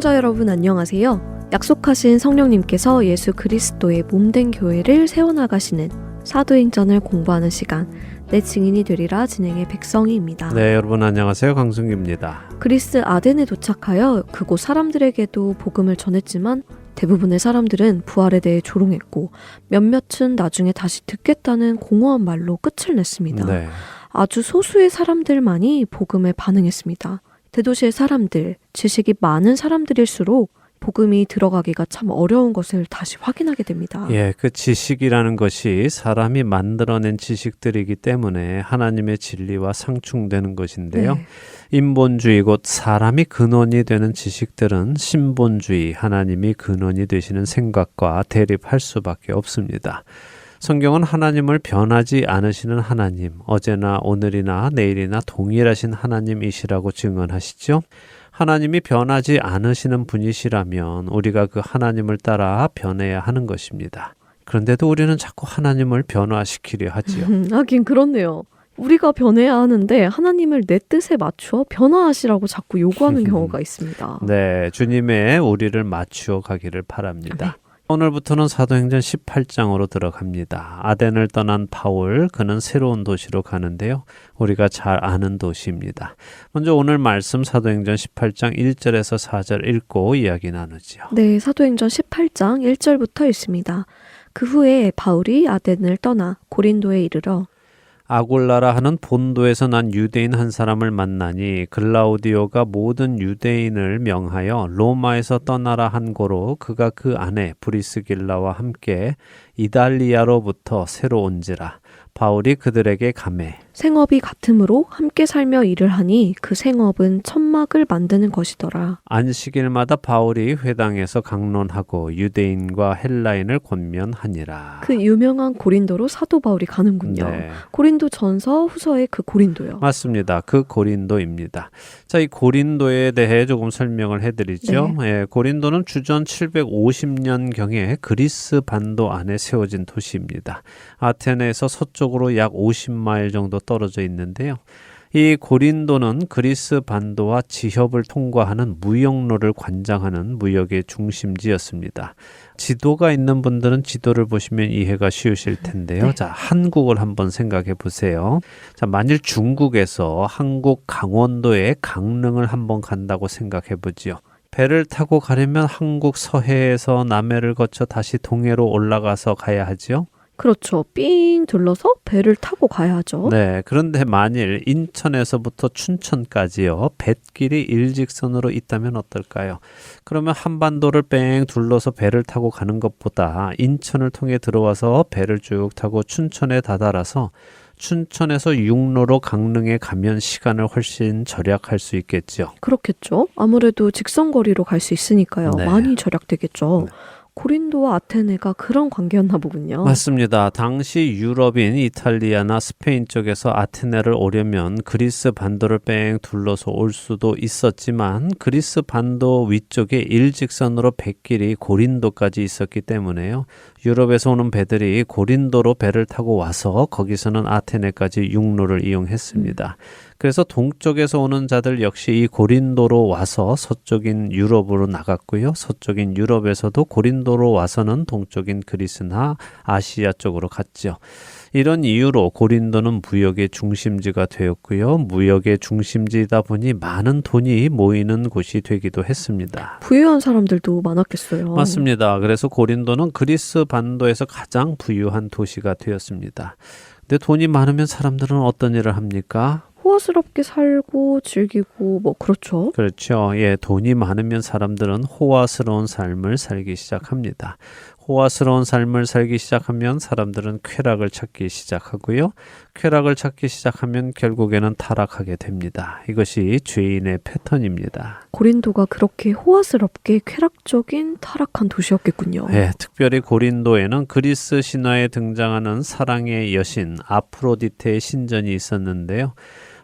애청자 여러분 안녕하세요. 약속하신 성령님께서 예수 그리스도의 몸된 교회를 세워나가시는 사도행전을 공부하는 시간 내 증인이 되리라 진행의 백성희입니다. 네, 여러분 안녕하세요. 강승규입니다. 그리스 아덴에 도착하여 그곳 사람들에게도 복음을 전했지만 대부분의 사람들은 부활에 대해 조롱했고 몇몇은 나중에 다시 듣겠다는 공허한 말로 끝을 냈습니다. 네. 아주 소수의 사람들만이 복음에 반응했습니다. 대도시의 사람들, 지식이 많은 사람들일수록 복음이 들어가기가 참 어려운 것을 다시 확인하게 됩니다. 예, 그 지식이라는 것이 사람이 만들어낸 지식들이기 때문에 하나님의 진리와 상충되는 것인데요. 네. 인본주의 곧 사람이 근원이 되는 지식들은 신본주의, 하나님이 근원이 되시는 생각과 대립할 수밖에 없습니다. 성경은 하나님을 변하지 않으시는 하나님, 어제나 오늘이나 내일이나 동일하신 하나님이시라고 증언하시죠. 하나님이 변하지 않으시는 분이시라면 우리가 그 하나님을 따라 변해야 하는 것입니다. 그런데도 우리는 자꾸 하나님을 변화시키려 하지요. 음, 하긴 그렇네요. 우리가 변해야 하는데 하나님을 내 뜻에 맞추어 변화하시라고 자꾸 요구하는 경우가 있습니다. 네, 주님의 우리를 맞추어 가기를 바랍니다. 오늘부터는 사도행전 18장으로 들어갑니다. 아덴을 떠난 바울, 그는 새로운 도시로 가는데요. 우리가 잘 아는 도시입니다. 먼저 오늘 말씀 사도행전 18장 1절에서 4절 읽고 이야기 나누지요. 네, 사도행전 18장 1절부터 읽습니다. 그 후에 바울이 아덴을 떠나 고린도에 이르러 아골라라 하는 본도에서 난 유대인 한 사람을 만나니 글라우디오가 모든 유대인을 명하여 로마에서 떠나라 한 고로 그가 그 안에 브리스길라와 함께 이달리아로부터 새로 온지라 바울이 그들에게 감해 생업이 같으므로 함께 살며 일을 하니 그 생업은 천막을 만드는 것이더라. 안식일마다 바울이 회당에서 강론하고 유대인과 헬라인을 권면하니라. 그 유명한 고린도로 사도 바울이 가는군요. 네. 고린도 전서 후서의 그 고린도요. 맞습니다. 그 고린도입니다. 자, 이 고린도에 대해 조금 설명을 해드리죠. 예, 고린도는 주전 750년 경에 그리스 반도 안에 세워진 도시입니다. 아테네에서 서쪽 으로 약 50마일 정도 떨어져 있는데요. 이 고린도는 그리스 반도와 지협을 통과하는 무역로를 관장하는 무역의 중심지였습니다. 지도가 있는 분들은 지도를 보시면 이해가 쉬우실 텐데요. 네. 자, 한국을 한번 생각해 보세요. 자, 만일 중국에서 한국 강원도에 강릉을 한번 간다고 생각해 보지요. 배를 타고 가려면 한국 서해에서 남해를 거쳐 다시 동해로 올라가서 가야 하지요. 그렇죠. 삥 둘러서 배를 타고 가야 하죠. 네, 그런데 만일 인천에서부터 춘천까지요, 뱃길이 일직선으로 있다면 어떨까요? 그러면 한반도를 뺑 둘러서 배를 타고 가는 것보다 인천을 통해 들어와서 배를 쭉 타고 춘천에 다다라서 춘천에서 육로로 강릉에 가면 시간을 훨씬 절약할 수 있겠죠. 그렇겠죠. 아무래도 직선 거리로 갈 수 있으니까요. 네. 많이 절약되겠죠. 네. 고린도와 아테네가 그런 관계였나 보군요. 맞습니다. 당시 유럽인 이탈리아나 스페인 쪽에서 아테네를 오려면 그리스 반도를 뺑 둘러서 올 수도 있었지만 그리스 반도 위쪽에 일직선으로 백길이 고린도까지 있었기 때문에요. 유럽에서 오는 배들이 고린도로 배를 타고 와서 거기서는 아테네까지 육로를 이용했습니다. 그래서 동쪽에서 오는 자들 역시 이 고린도로 와서 서쪽인 유럽으로 나갔고요. 서쪽인 유럽에서도 고린도로 와서는 동쪽인 그리스나 아시아 쪽으로 갔죠. 이런 이유로 고린도는 무역의 중심지가 되었고요. 무역의 중심지이다 보니 많은 돈이 모이는 곳이 되기도 했습니다. 부유한 사람들도 많았겠어요. 맞습니다. 그래서 고린도는 그리스 반도에서 가장 부유한 도시가 되었습니다. 근데 돈이 많으면 사람들은 어떤 일을 합니까? 호화스럽게 살고 즐기고 뭐 그렇죠. 그렇죠. 예, 돈이 많으면 사람들은 호화스러운 삶을 살기 시작합니다. 호화스러운 삶을 살기 시작하면 사람들은 쾌락을 찾기 시작하고요. 쾌락을 찾기 시작하면 결국에는 타락하게 됩니다. 이것이 죄인의 패턴입니다. 고린도가 그렇게 호화스럽게 쾌락적인 타락한 도시였겠군요. 예, 특별히 고린도에는 그리스 신화에 등장하는 사랑의 여신 아프로디테의 신전이 있었는데요.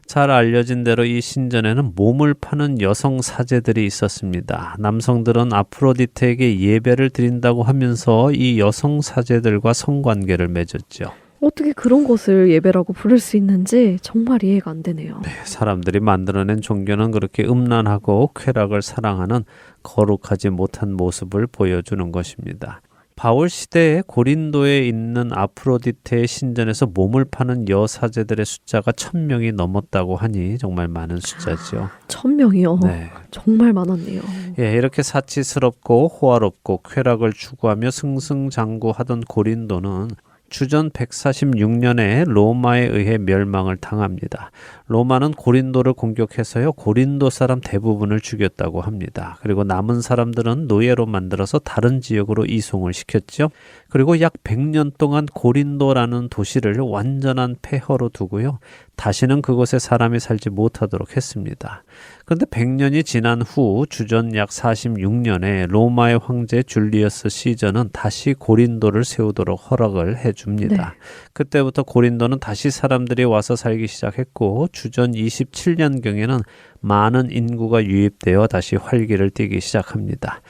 잘 알려진 대로 이 신전에는 몸을 파는 여성 사제들이 있었습니다. 남성들은 아프로디테에게 예배를 드린다고 하면서 이 여성 사제들과 성관계를 맺었죠. 어떻게 그런 것을 예배라고 부를 수 있는지 정말 이해가 안 되네요. 사람들이 만들어낸 종교는 그렇게 음란하고 쾌락을 사랑하는 거룩하지 못한 모습을 보여주는 것입니다. 바울 시대에 고린도에 있는 아프로디테의 신전에서 몸을 파는 여사제들의 숫자가 천 명이 넘었다고 하니 정말 많은 숫자죠. 천 명이요. 네. 정말 많았네요. 예, 이렇게 사치스럽고 호화롭고 쾌락을 추구하며 승승장구하던 고린도는 주전 146년에 로마에 의해 멸망을 당합니다. 로마는 고린도를 공격해서요, 고린도 사람 대부분을 죽였다고 합니다. 그리고 남은 사람들은 노예로 만들어서 다른 지역으로 이송을 시켰죠. 그리고 약 100년 동안 고린도라는 도시를 완전한 폐허로 두고요, 다시는 그곳에 사람이 살지 못하도록 했습니다. 그런데 100년이 지난 후 주전 약 46년에 로마의 황제 줄리어스 시저는 다시 고린도를 세우도록 허락을 해줍니다. 그때부터 고린도는 다시 사람들이 와서 살기 시작했고 주전 27년경에는 많은 인구가 유입되어 다시 활기를 띠기 시작합니다.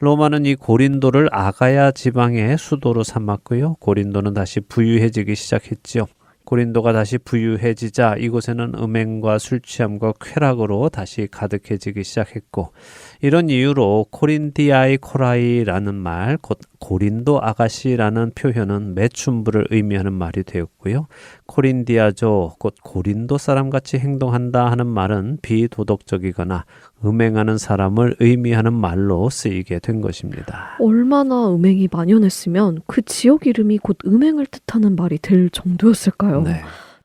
로마는 이 고린도를 아가야 지방의 수도로 삼았고요. 고린도는 다시 부유해지기 시작했지요. 고린도가 다시 부유해지자 이곳에는 음행과 술 취함과 쾌락으로 다시 가득해지기 시작했고 이런 이유로 코린디아이 코라이라는 말, 곧 고린도 아가씨라는 표현은 매춘부를 의미하는 말이 되었고요. 코린디아조, 곧 고린도 사람 같이 행동한다 하는 말은 비도덕적이거나 음행하는 사람을 의미하는 말로 쓰이게 된 것입니다. 얼마나 음행이 만연했으면 그 지역 이름이 곧 음행을 뜻하는 말이 될 정도였을까요? 네.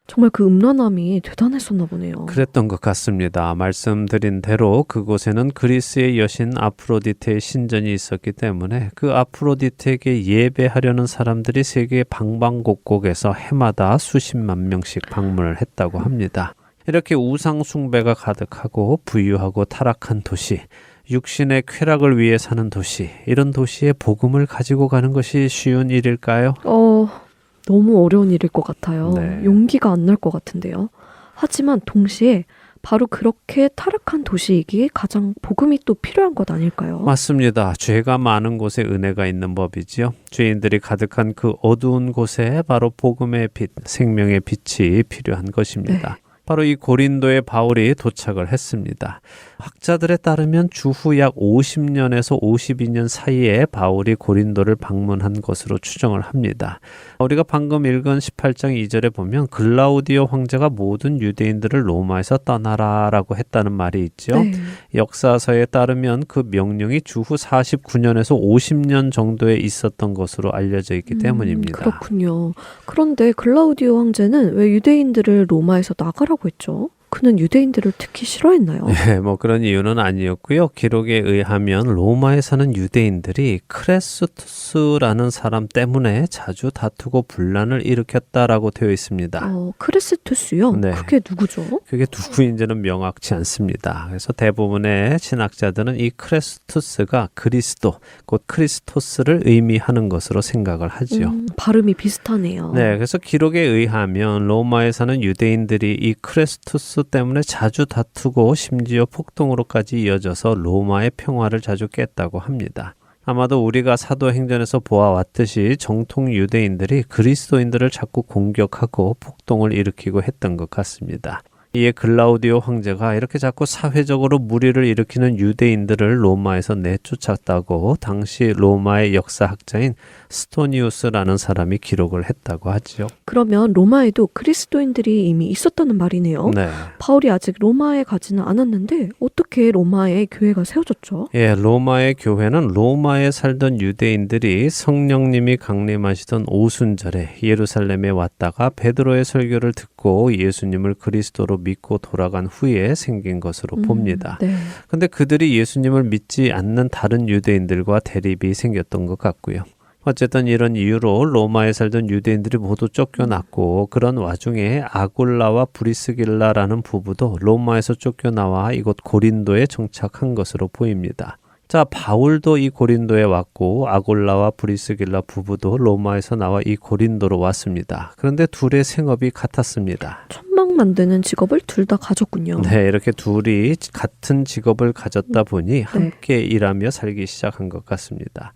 정말 그 음란함이 대단했었나 보네요. 그랬던 것 같습니다. 말씀드린 대로 그곳에는 그리스의 여신 아프로디테의 신전이 있었기 때문에 그 아프로디테에게 예배하려는 사람들이 세계 방방곡곡에서 해마다 수십만 명씩 방문을 했다고 합니다. 이렇게 우상 숭배가 가득하고 부유하고 타락한 도시, 육신의 쾌락을 위해 사는 도시, 이런 도시에 복음을 가지고 가는 것이 쉬운 일일까요? 어, 너무 어려운 일일 것 같아요. 네. 용기가 안 날 것 같은데요. 하지만 동시에 바로 그렇게 타락한 도시이기에 가장 복음이 또 필요한 것 아닐까요? 맞습니다. 죄가 많은 곳에 은혜가 있는 법이지요. 죄인들이 가득한 그 어두운 곳에 바로 복음의 빛, 생명의 빛이 필요한 것입니다. 바로 이 고린도에 바울이 도착을 했습니다. 학자들에 따르면 주후 약 50년에서 52년 사이에 바울이 고린도를 방문한 것으로 추정을 합니다. 우리가 방금 읽은 18장 2절에 보면 글라우디오 황제가 모든 유대인들을 로마에서 떠나라라고 했다는 말이 있죠. 네. 역사서에 따르면 그 명령이 주후 49년에서 50년 정도에 있었던 것으로 알려져 있기 음, 때문입니다. 그렇군요. 그런데 글라우디오 황제는 왜 유대인들을 로마에서 나가라고 했죠? 그는 유대인들을 특히 싫어했나요? 네, 뭐 그런 이유는 아니었고요. 기록에 의하면 로마에 사는 유대인들이 크레스투스라는 사람 때문에 자주 다투고 분란을 일으켰다라고 되어 있습니다. 어, 크레스투스요? 네. 그게 누구죠? 그게 누구인지는 명확치 않습니다. 그래서 대부분의 신학자들은 이 크레스투스가 그리스도, 곧 크리스토스를 의미하는 것으로 생각을 하지요. 음, 발음이 비슷하네요. 네, 그래서 기록에 의하면 로마에 사는 유대인들이 이 크레스투스 때문에 자주 다투고 심지어 폭동으로까지 이어져서 로마의 평화를 자주 깼다고 합니다. 아마도 우리가 사도행전에서 보아왔듯이 정통 유대인들이 그리스도인들을 자꾸 공격하고 폭동을 일으키고 했던 것 같습니다. 이에 글라우디오 황제가 이렇게 자꾸 사회적으로 무리를 일으키는 유대인들을 로마에서 내쫓았다고 당시 로마의 역사학자인 스토니우스라는 사람이 기록을 했다고 하지요. 그러면 로마에도 그리스도인들이 이미 있었다는 말이네요. 네. 바울이 아직 로마에 가지는 않았는데 어떻게 로마에 교회가 세워졌죠? 예, 로마의 교회는 로마에 살던 유대인들이 성령님이 강림하시던 오순절에 예루살렘에 왔다가 베드로의 설교를 듣고 예수님을 그리스도로 믿고 돌아간 후에 생긴 것으로 음, 봅니다. 네. 근데 그들이 예수님을 믿지 않는 다른 유대인들과 대립이 생겼던 것 같고요. 어쨌든 이런 이유로 로마에 살던 유대인들이 모두 쫓겨났고 그런 와중에 아굴라와 브리스길라라는 부부도 로마에서 쫓겨나와 이곳 고린도에 정착한 것으로 보입니다. 자, 바울도 이 고린도에 왔고 아골라와 브리스길라 부부도 로마에서 나와 이 고린도로 왔습니다. 그런데 둘의 생업이 같았습니다. 천막 만드는 직업을 둘 다 가졌군요. 네, 이렇게 둘이 같은 직업을 가졌다 보니 함께 일하며 살기 시작한 것 같습니다.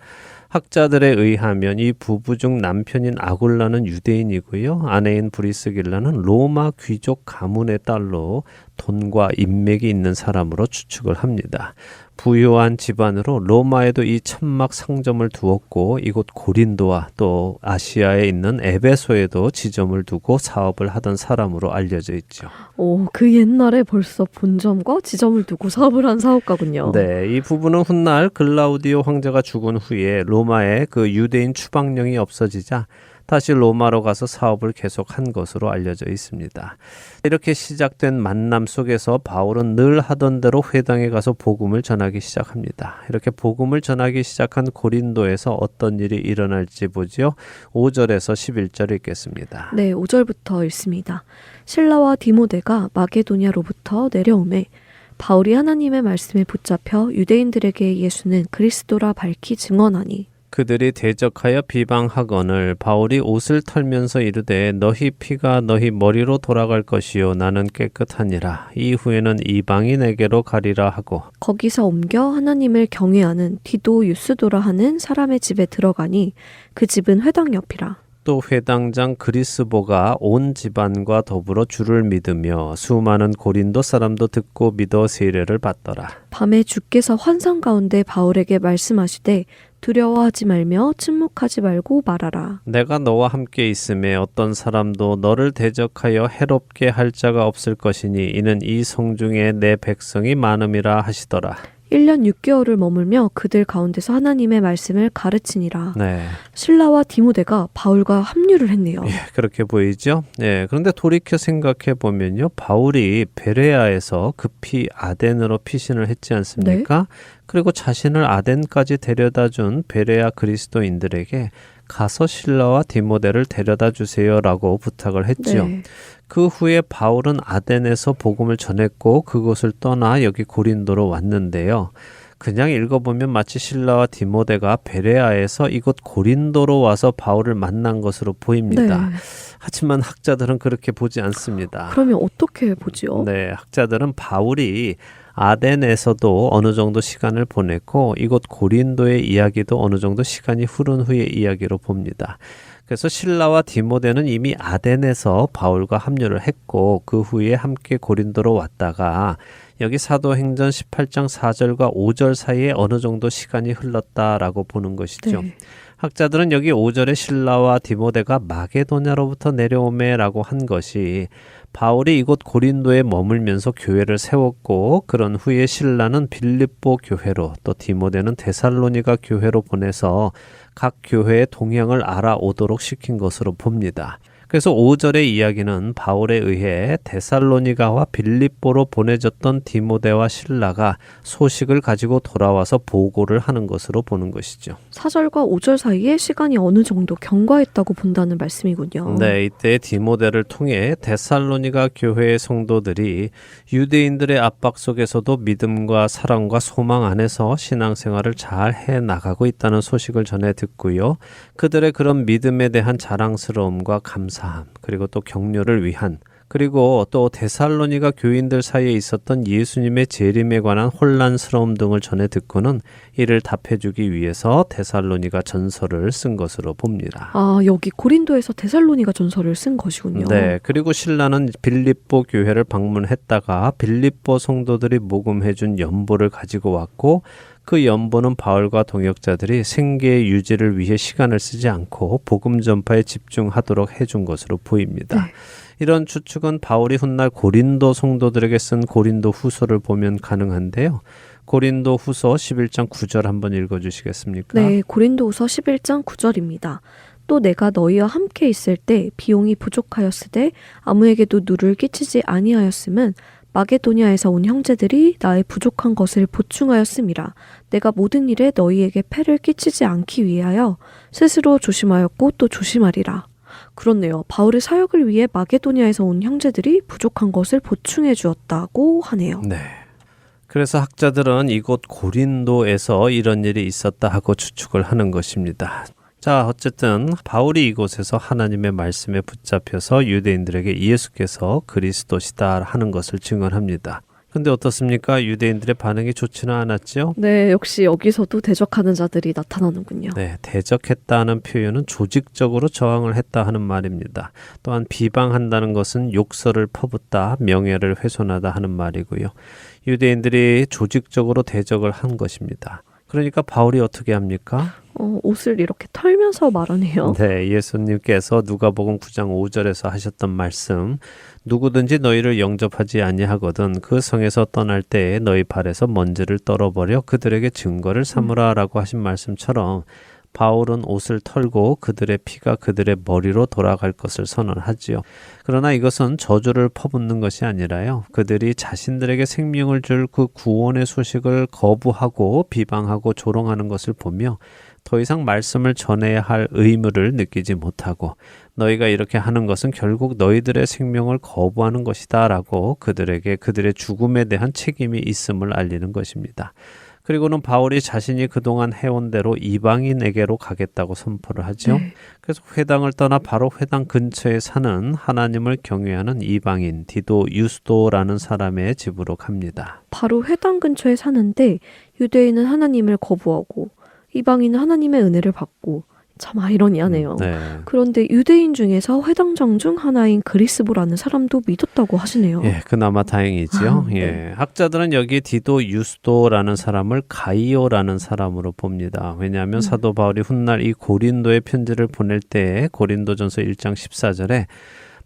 학자들에 의하면 이 부부 중 남편인 아굴라는 유대인이고요. 아내인 브리스길라는 로마 귀족 가문의 딸로 돈과 인맥이 있는 사람으로 추측을 합니다. 부유한 집안으로 로마에도 이 천막 상점을 두었고 이곳 고린도와 또 아시아에 있는 에베소에도 지점을 두고 사업을 하던 사람으로 알려져 있죠. 오, 그 옛날에 벌써 본점과 지점을 두고 사업을 한 사업가군요. 네, 이 부부는 훗날 글라우디오 황제가 죽은 후에 로마에 그 유대인 추방령이 없어지자 다시 로마로 가서 사업을 계속한 것으로 알려져 있습니다. 이렇게 시작된 만남 속에서 바울은 늘 하던 대로 회당에 가서 복음을 전하기 시작합니다. 이렇게 복음을 전하기 시작한 고린도에서 어떤 일이 일어날지 보지요. 5절에서 11절 읽겠습니다. 네, 5절부터 읽습니다. 신라와 디모데가 마게도냐로부터 내려오매 바울이 하나님의 말씀에 붙잡혀 유대인들에게 예수는 그리스도라 밝히 증언하니 그들이 대적하여 비방하거늘 바울이 옷을 털면서 이르되 너희 피가 너희 머리로 돌아갈 것이요 나는 깨끗하니라. 이후에는 이방이 내게로 가리라 하고. 거기서 옮겨 하나님을 경외하는 디도 유스도라 하는 사람의 집에 들어가니 그 집은 회당 옆이라. 또 회당장 그리스보가 온 집안과 더불어 주를 믿으며 수많은 고린도 사람도 듣고 믿어 세례를 받더라. 밤에 주께서 환상 가운데 바울에게 말씀하시되 두려워하지 말며 침묵하지 말고 말하라. 내가 너와 함께 있음에 어떤 사람도 너를 대적하여 해롭게 할 자가 없을 것이니 이는 이 성중에 내 백성이 많음이라 하시더라 1년 6개월을 머물며 그들 가운데서 하나님의 말씀을 가르치니라. 네 신라와 디모데가 바울과 합류를 했네요. 예, 그렇게 보이죠. 예, 그런데 돌이켜 생각해 보면요, 바울이 베레아에서 급히 아덴으로 피신을 했지 않습니까? 그리고 자신을 아덴까지 데려다 준 베레아 그리스도인들에게 가서 신라와 디모데를 데려다 주세요라고 부탁을 했지요. 네. 그 후에 바울은 아덴에서 복음을 전했고 그곳을 떠나 여기 고린도로 왔는데요. 그냥 읽어보면 마치 신라와 디모데가 베레아에서 이곳 고린도로 와서 바울을 만난 것으로 보입니다. 네. 하지만 학자들은 그렇게 보지 않습니다. 그러면 어떻게 보지요? 네, 학자들은 바울이 아덴에서도 어느 정도 시간을 보냈고 이곳 고린도의 이야기도 어느 정도 시간이 흐른 후의 이야기로 봅니다. 그래서 신라와 디모데는 이미 아덴에서 바울과 합류를 했고 그 후에 함께 고린도로 왔다가 여기 사도행전 18장 4절과 5절 사이에 어느 정도 시간이 흘렀다라고 보는 것이죠. 네. 학자들은 여기 5절에 신라와 디모데가 마게도냐로부터 내려오매라고 한 것이 바울이 이곳 고린도에 머물면서 교회를 세웠고 그런 후에 신라는 빌립보 교회로 또 디모데는 데살로니가 교회로 보내서 각 교회의 동향을 알아오도록 시킨 것으로 봅니다. 그래서 5절의 이야기는 바울에 의해 데살로니가와 빌립보로 보내졌던 디모데와 신라가 소식을 가지고 돌아와서 보고를 하는 것으로 보는 것이죠. 4절과 5절 사이에 시간이 어느 정도 경과했다고 본다는 말씀이군요. 네, 이때 디모데를 통해 데살로니가 교회의 성도들이 유대인들의 압박 속에서도 믿음과 사랑과 소망 안에서 신앙생활을 잘 해 나가고 있다는 소식을 전해 듣고요. 그들의 그런 믿음에 대한 자랑스러움과 감사 함, 그리고 또 격려를 위한 그리고 또 데살로니가 교인들 사이에 있었던 예수님의 재림에 관한 혼란스러움 등을 전해 듣고는 이를 답해주기 위해서 데살로니가 전설을 쓴 것으로 봅니다. 아, 여기 고린도에서 데살로니가 전설을 쓴 것이군요. 네, 그리고 신라는 빌립보 교회를 방문했다가 빌립보 성도들이 모금해준 연보를 가지고 왔고 그 연보는 바울과 동역자들이 생계의 유지를 위해 시간을 쓰지 않고 복음 전파에 집중하도록 해준 것으로 보입니다. 네. 이런 추측은 바울이 훗날 고린도 성도들에게 쓴 고린도 후서를 보면 가능한데요. 고린도 후서 11장 9절 한번 읽어 주시겠습니까? 네, 고린도 후서 11장 9절입니다. 또 내가 너희와 함께 있을 때 비용이 부족하였으되 아무에게도 누를 끼치지 아니하였음은 마게도냐에서 온 형제들이 나의 부족한 것을 보충하였음이라 내가 모든 일에 너희에게 폐를 끼치지 않기 위하여 스스로 조심하였고 또 조심하리라. 그렇네요. 바울의 사역을 위해 마게도냐에서 온 형제들이 부족한 것을 보충해 주었다고 하네요. 네. 그래서 학자들은 이곳 고린도에서 이런 일이 있었다 하고 추측을 하는 것입니다. 자, 어쨌든 바울이 이곳에서 하나님의 말씀에 붙잡혀서 유대인들에게 예수께서 그리스도시다 하는 것을 증언합니다. 근데 어떻습니까? 유대인들의 반응이 좋지는 않았죠? 네, 역시 여기서도 대적하는 자들이 나타나는군요. 네, 대적했다는 표현은 조직적으로 저항을 했다 하는 말입니다. 또한 비방한다는 것은 욕설을 퍼붓다, 명예를 훼손하다 하는 말이고요. 유대인들이 조직적으로 대적을 한 것입니다. 그러니까 바울이 어떻게 합니까? 어, 옷을 이렇게 털면서 말하네요. 네, 예수님께서 누가복음 9장 5절에서 하셨던 말씀 누구든지 너희를 영접하지 아니하거든 그 성에서 떠날 때에 너희 발에서 먼지를 떨어버려 그들에게 증거를 삼으라라고 하신 말씀처럼 바울은 옷을 털고 그들의 피가 그들의 머리로 돌아갈 것을 선언하지요. 그러나 이것은 저주를 퍼붓는 것이 아니라요. 그들이 자신들에게 생명을 줄 그 구원의 소식을 거부하고 비방하고 조롱하는 것을 보며 더 이상 말씀을 전해야 할 의무를 느끼지 못하고 너희가 이렇게 하는 것은 결국 너희들의 생명을 거부하는 것이다 라고 그들에게 그들의 죽음에 대한 책임이 있음을 알리는 것입니다. 그리고는 바울이 자신이 그동안 해온 대로 이방인에게로 가겠다고 선포를 하죠. 네. 그래서 회당을 떠나 바로 회당 근처에 사는 하나님을 경외하는 이방인 디도 유스도라는 사람의 집으로 갑니다. 바로 회당 근처에 사는데 유대인은 하나님을 거부하고 이방인은 하나님의 은혜를 받고 참 아이러니하네요. 네. 그런데 유대인 중에서 회당장 중 하나인 그리스보라는 사람도 믿었다고 하시네요. 예, 그나마 다행이죠. 아, 네. 예. 학자들은 여기 디도 유스도라는 사람을 가이오라는 사람으로 봅니다. 왜냐하면 음. 사도 바울이 훗날 이 고린도의 편지를 보낼 때 고린도전서 1장 14절에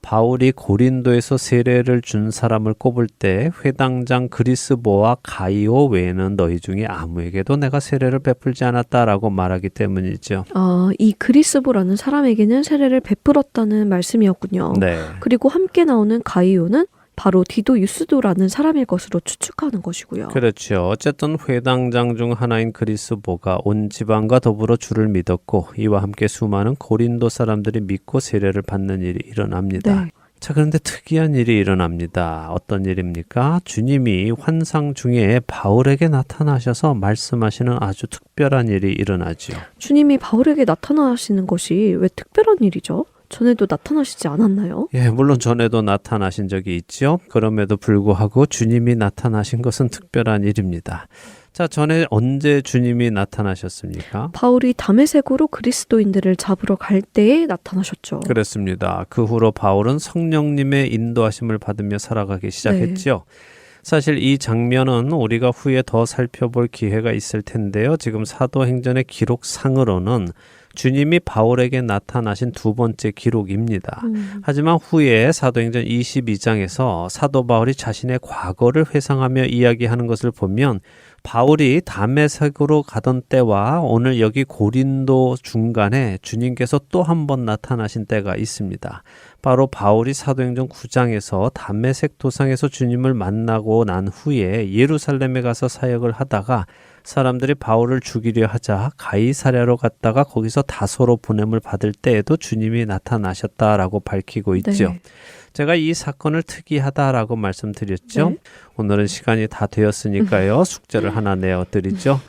바울이 고린도에서 세례를 준 사람을 꼽을 때 회당장 그리스보와 가이오 외에는 너희 중에 아무에게도 내가 세례를 베풀지 않았다라고 말하기 때문이죠. 아, 이 그리스보라는 사람에게는 세례를 베풀었다는 말씀이었군요. 네. 그리고 함께 나오는 가이오는 바로 디도 유스도라는 사람일 것으로 추측하는 것이고요. 그렇죠. 어쨌든 회당장 중 하나인 그리스보가 온 지방과 더불어 주를 믿었고 이와 함께 수많은 고린도 사람들이 믿고 세례를 받는 일이 일어납니다. 네. 자, 그런데 특이한 일이 일어납니다. 어떤 일입니까? 주님이 환상 중에 바울에게 나타나셔서 말씀하시는 아주 특별한 일이 일어나죠. 주님이 바울에게 나타나시는 것이 왜 특별한 일이죠? 전에도 나타나시지 않았나요? 예, 물론 전에도 나타나신 적이 있죠. 그럼에도 불구하고 주님이 나타나신 것은 특별한 일입니다. 자, 전에 언제 주님이 나타나셨습니까? 바울이 담에색으로 그리스도인들을 잡으러 갈 때에 나타나셨죠. 그렇습니다. 그 후로 바울은 성령님의 인도하심을 받으며 살아가기 시작했죠. 사실 이 장면은 우리가 후에 더 살펴볼 기회가 있을 텐데요. 지금 사도행전의 기록상으로는 주님이 바울에게 나타나신 두 번째 기록입니다. 음, 하지만 후에 사도행전 22장에서 사도 바울이 자신의 과거를 회상하며 이야기하는 것을 보면 바울이 담에색으로 가던 때와 오늘 여기 고린도 중간에 주님께서 또 한 번 나타나신 때가 있습니다. 바로 바울이 사도행전 9장에서 담메색 도상에서 주님을 만나고 난 후에 예루살렘에 가서 사역을 하다가 사람들이 바울을 죽이려 하자 가이사랴로 갔다가 거기서 다소로 보냄을 받을 때에도 주님이 나타나셨다라고 밝히고 있죠. 네. 제가 이 사건을 특이하다라고 말씀드렸죠. 네. 오늘은 시간이 다 되었으니까요. 숙제를 하나 내어 드리죠.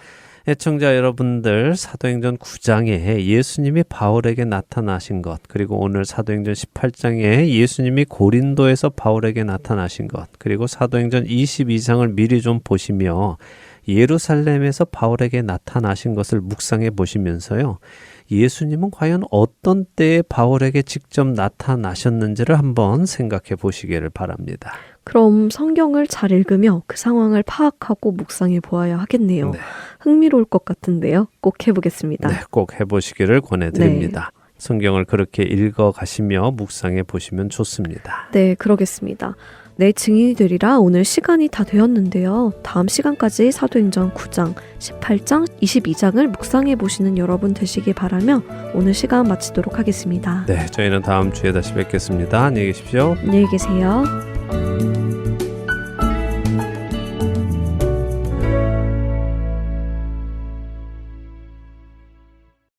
애청자 여러분들 사도행전 9장에 예수님이 바울에게 나타나신 것 그리고 오늘 사도행전 18장에 예수님이 고린도에서 바울에게 나타나신 것 그리고 사도행전 22장을 미리 좀 보시며 예루살렘에서 바울에게 나타나신 것을 묵상해 보시면서요. 예수님은 과연 어떤 때에 바울에게 직접 나타나셨는지를 한번 생각해 보시기를 바랍니다. 그럼 성경을 잘 읽으며 그 상황을 파악하고 묵상해 보아야 하겠네요. 네. 흥미로울 것 같은데요. 꼭 해보겠습니다. 네, 꼭 해보시기를 권해드립니다. 성경을 그렇게 읽어 가시며 묵상해 보시면 좋습니다. 네, 그러겠습니다. 내 증인이 되리라 오늘 시간이 다 되었는데요. 다음 시간까지 사도행전 9장, 18장, 22장을 묵상해 보시는 여러분 되시길 바라며 오늘 시간 마치도록 하겠습니다. 네, 저희는 다음 주에 다시 뵙겠습니다. 안녕히 계십시오. 안녕히 계세요.